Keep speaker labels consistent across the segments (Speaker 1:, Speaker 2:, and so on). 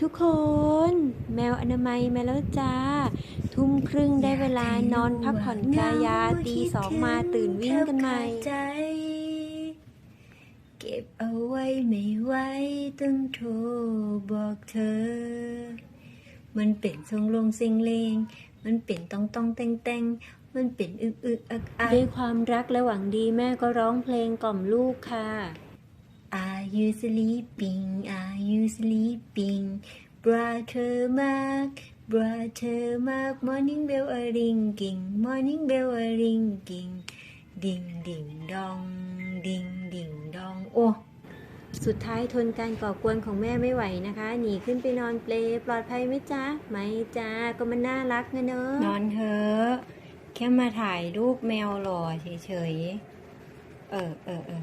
Speaker 1: ทุกคน แมวอนามัยมาแล้วจ้า ทุ่มครึ่งได้เวลานอนพักผ่อนกายาตีสองมาตื่นวิ่งกันใหม่
Speaker 2: เก็บเอาไว้ไม่ไหวต้องโทรบอกเธอ มันเป็นทรงลงเซิงเลงมันเป็นต้องต้องแต่งแต่งมันเป็นอึกอึกอักอัก
Speaker 1: ด้วยความรักและหวังดีแม่ก็ร้องเพลงกล่อมลูกค่ะ
Speaker 2: Are you sleeping Are you sleeping Brother Mark Brother Mark Morning bell a ringing Morning bell a ringing ดิ่งดิ่งดอง ดิ่งดิ่งดอง โอ้
Speaker 1: สุดท้ายทนการก่อกวนของแม่ไม่ไหวนะคะ หนีขึ้นไปนอนเปลปลอดภัยไหมจ๊ะ ไม่จ้าก็มันน่ารักนะเนอะ
Speaker 2: นอนเถอะแค่มาถ่ายรูปแมวหล่อเฉยๆ เออเออเออ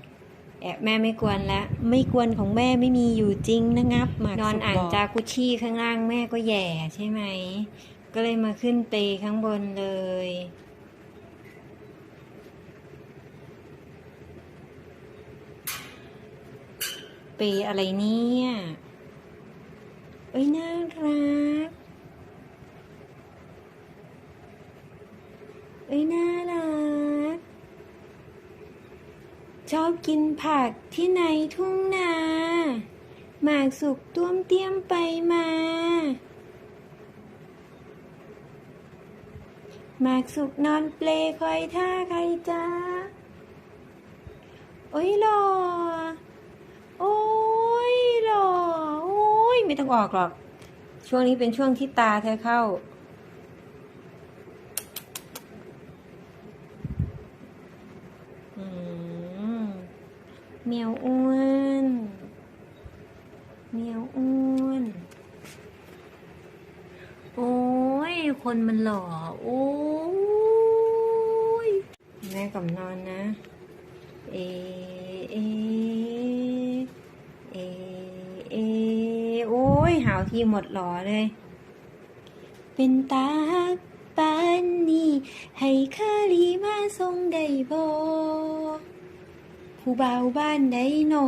Speaker 2: แอบแม่ไม่กวนแล้ว
Speaker 1: ไม่กวนของแม่ไม่มีอยู่จริงนะงับหมาก
Speaker 2: นอนอ่านจากุชชี่ข้างล่างแม่ก็แย่ใช่ไหม ก็เลยมาขึ้นเปข้างบนเลยเปอะไรเนี่ยเอ้ยน่ารักเอ้ยน่ารัก ชอบกินผักที่ในทุ่งนา หมากสุกต้วมเตี้ยมไปมา หมากสุกนอนเปลคอยท่าใครจ้า โอ้ยหล่อ โอ้ยหล่อ โอ้ยไม่ต้องออกหรอก ช่วงนี้เป็นช่วงที่ตาเธอเข้า อืมเมียวอ้วนเมียวอ้วน โอ้ย คนมันหล่อ โอ้ย แม่กับนอนนะ เอ เอ เอ เอ โอ้ย หาวทีหมดหล่อเลย เป็นตา ผู้บ่าวบ้านใดหนอ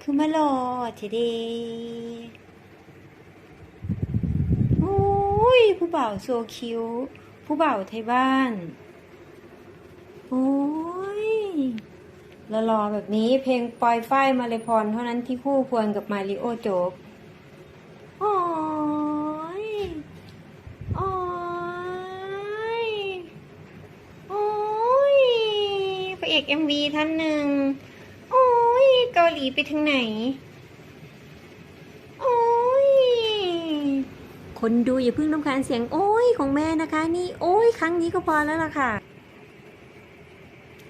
Speaker 2: คือมาหล่อเทเดโอ้ย ผู้บ่าวโซคิว ผู้บ่าวไทยบ้าน โอ้ยแล้วรอแบบนี้เพลงปลอยฝ้ายมาเลยพร เท่านั้นที่คู่ควรกับมาริโอโจ๊ก โอ้ย โอ้ย โอ้ย พระ เอกเอ็มวีท่านหนึ่ง โอ้ยเกาหลีไปถึงไหน โอ้ย
Speaker 1: คนดูอย่าเพิ่งรำคาญเสียง โอ้ยของแม่นะคะ นี่ โอ้ยครั้งนี้ก็พอแล้วล่ะค่ะ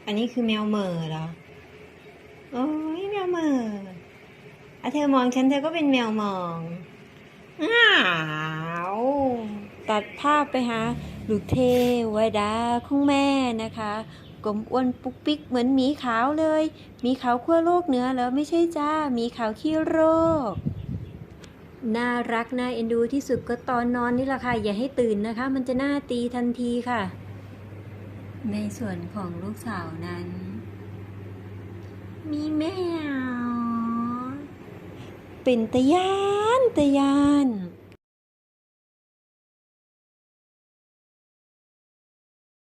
Speaker 2: อันนี้คือแมวเหม่อเหรอ โอ้ยแมวเหม่ออะเธอมองฉันเธอก็เป็นแมวมองอ้าว
Speaker 1: ตัดภาพไปหาลูกเทวดาของแม่นะคะ กลมอ้วนปุกปิกเหมือนหมีขาวเลยหมีขาวขั้วโลกเหนือแล้วไม่ใช่จ้าหมีขาวขี้โรค น่ารักน่าเอ็นดูที่สุดก็ตอนนอนนี่แหละค่ะ อย่าให้ตื่นนะคะ มันจะหน่าตีทันทีค่ะ
Speaker 2: ในส่วนของลูกสาวนั้น มีแมว
Speaker 1: เป็นตะยานตะยาน